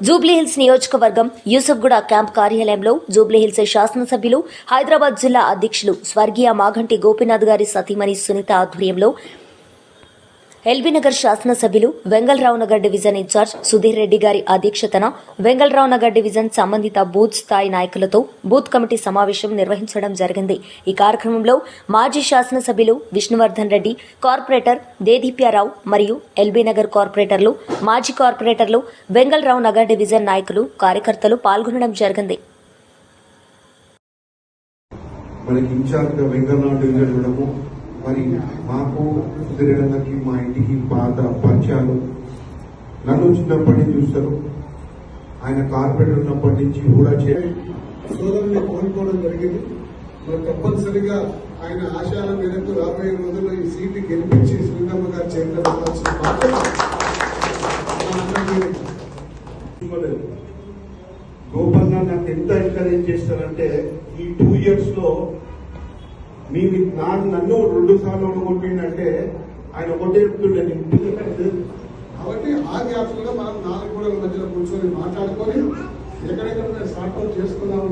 జూబ్లీహిల్స్ నియోజకవర్గం యూసఫ్గూడ క్యాంప్ కార్యాలయంలో జూబ్లీహిల్స్ శాసనసభ్యులు హైదరాబాద్ జిల్లా అధ్యక్షులు స్వర్గీయ మాగంటి గోపీనాథ్ గారి సతీమణి సునీత ఆధ్వర్యంలో ఎల్బీనగర్ శాసనసభ్యులు వెంగళరావు నగర్ డివిజన్ ఇన్ఛార్జ్ సుధీర్ రెడ్డి గారి అధ్యక్షతన వెంగళరావు నగర్ డివిజన్ సంబంధిత బూత్ స్థాయి నాయకులతో బూత్ కమిటీ సమావేశం నిర్వహించడం జరిగింది. ఈ కార్యక్రమంలో మాజీ శాసనసభ్యులు విష్ణువర్ధన్ రెడ్డి కార్పొరేటర్ దేదీప్యారావు మరియు ఎల్బీనగర్ కార్పొరేటర్లు మాజీ కార్పొరేటర్లు వెంగళరావు నగర్ డివిజన్ నాయకులు కార్యకర్తలు పాల్గొనడం జరిగింది. మనకి ఇన్ఛార్జ్ వెంకటరావు డివిజన్ మరి మాకు సుధీరన్నకి మా ఇంటికి పాత పరిచయాలు నన్ను చిన్నప్పటి నుంచి చూస్తారు ఆయన కార్పొరేటర్ ఉన్నప్పటి నుంచి కూడా చే సోదరుని కోరుకోవడం జరిగింది మరి తప్పనిసరిగా ఆయన ఆశయాల మేరకు రాబోయే రోజుల్లో ఈ సీటు గెలిపించి శ్రీరమ్మ గారి. తీసుకోలేదు. గోపాల్ నాకు ఎంత ఎంకరేజ్ చేస్తారంటే ఈ టూ ఇయర్స్లో మీ నా నన్ను రెండు సార్లు అనుకుంటుందంటే ఆయన ఒకటే చెప్తుండే నేను కాబట్టి ఆ గ్యాప్స్లో మనం నాలుగు గోడల మధ్యలో కూర్చొని మాట్లాడుకొని ఎక్కడెక్కడ షార్ట్అవుట్ చేసుకుందాం